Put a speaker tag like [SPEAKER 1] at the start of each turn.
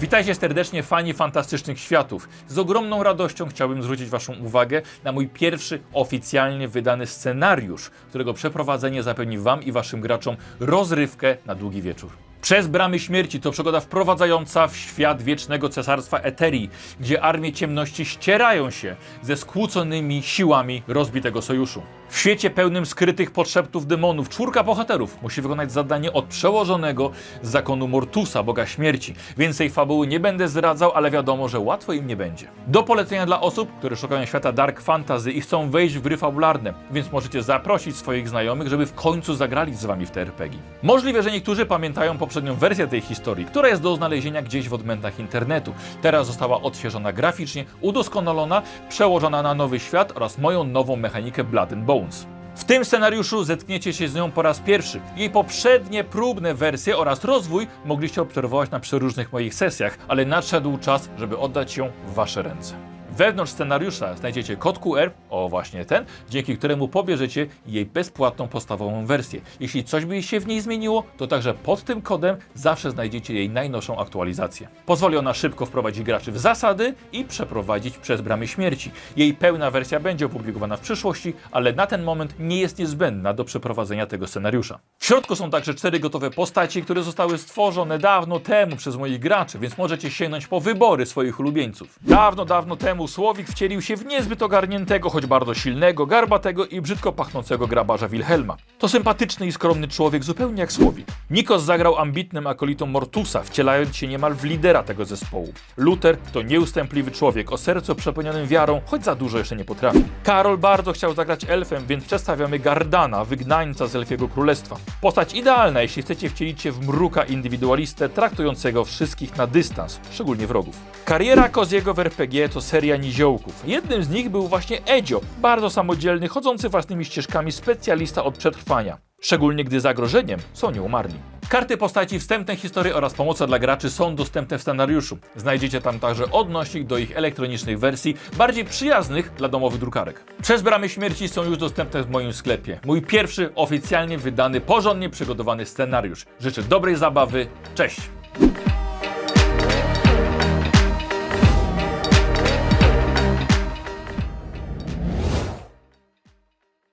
[SPEAKER 1] Witajcie serdecznie fani fantastycznych światów. Z ogromną radością chciałbym zwrócić Waszą uwagę na mój pierwszy oficjalnie wydany scenariusz, którego przeprowadzenie zapewni Wam i Waszym graczom rozrywkę na długi wieczór. Przez bramy śmierci to przygoda wprowadzająca w świat wiecznego cesarstwa Eterii, gdzie armie ciemności ścierają się ze skłóconymi siłami rozbitego sojuszu. W świecie pełnym skrytych podszeptów demonów, czwórka bohaterów musi wykonać zadanie od przełożonego z zakonu Mortusa, boga śmierci. Więcej fabuły nie będę zdradzał, ale wiadomo, że łatwo im nie będzie. Do polecenia dla osób, które szukają świata dark fantasy i chcą wejść w gry fabularne, więc możecie zaprosić swoich znajomych, żeby w końcu zagrali z wami w te RPG. Możliwe, że niektórzy pamiętają poprzednią wersję tej historii, która jest do znalezienia gdzieś w odmętach internetu. Teraz została odświeżona graficznie, udoskonalona, przełożona na nowy świat oraz moją nową mechanikę Blood and Bones. W tym scenariuszu zetkniecie się z nią po raz pierwszy. Jej poprzednie próbne wersje oraz rozwój mogliście obserwować na przeróżnych moich sesjach, ale nadszedł czas, żeby oddać ją w wasze ręce. Wewnątrz scenariusza znajdziecie kod QR, o właśnie ten, dzięki któremu pobierzecie jej bezpłatną podstawową wersję. Jeśli coś by się w niej zmieniło, to także pod tym kodem zawsze znajdziecie jej najnowszą aktualizację. Pozwoli ona szybko wprowadzić graczy w zasady i przeprowadzić przez bramy śmierci. Jej pełna wersja będzie opublikowana w przyszłości, ale na ten moment nie jest niezbędna do przeprowadzenia tego scenariusza. W środku są także cztery gotowe postaci, które zostały stworzone dawno temu przez moich graczy, więc możecie sięgnąć po wybory swoich ulubieńców. Dawno, dawno temu Słowik wcielił się w niezbyt ogarniętego, choć bardzo silnego, garbatego i brzydko pachnącego grabarza Wilhelma. To sympatyczny i skromny człowiek, zupełnie jak Słowik. Nikos zagrał ambitnym akolitą Mortusa, wcielając się niemal w lidera tego zespołu. Luther to nieustępliwy człowiek o sercu przepełnionym wiarą, choć za dużo jeszcze nie potrafi. Karol bardzo chciał zagrać elfem, więc przedstawiamy Gardana, wygnańca z Elfiego Królestwa. Postać idealna, jeśli chcecie wcielić się w mruka indywidualistę, traktującego wszystkich na dystans, szczególnie wrogów. Kariera Koziego w RPG to seria niziołków. Jednym z nich był właśnie Edzio, bardzo samodzielny, chodzący własnymi ścieżkami specjalista od przetrwania. Szczególnie gdy zagrożeniem są nieumarli. Karty postaci, wstępne historie oraz pomoce dla graczy są dostępne w scenariuszu. Znajdziecie tam także odnośnik do ich elektronicznych wersji, bardziej przyjaznych dla domowych drukarek. Przez bramy śmierci są już dostępne w moim sklepie. Mój pierwszy oficjalnie wydany, porządnie przygotowany scenariusz. Życzę dobrej zabawy. Cześć!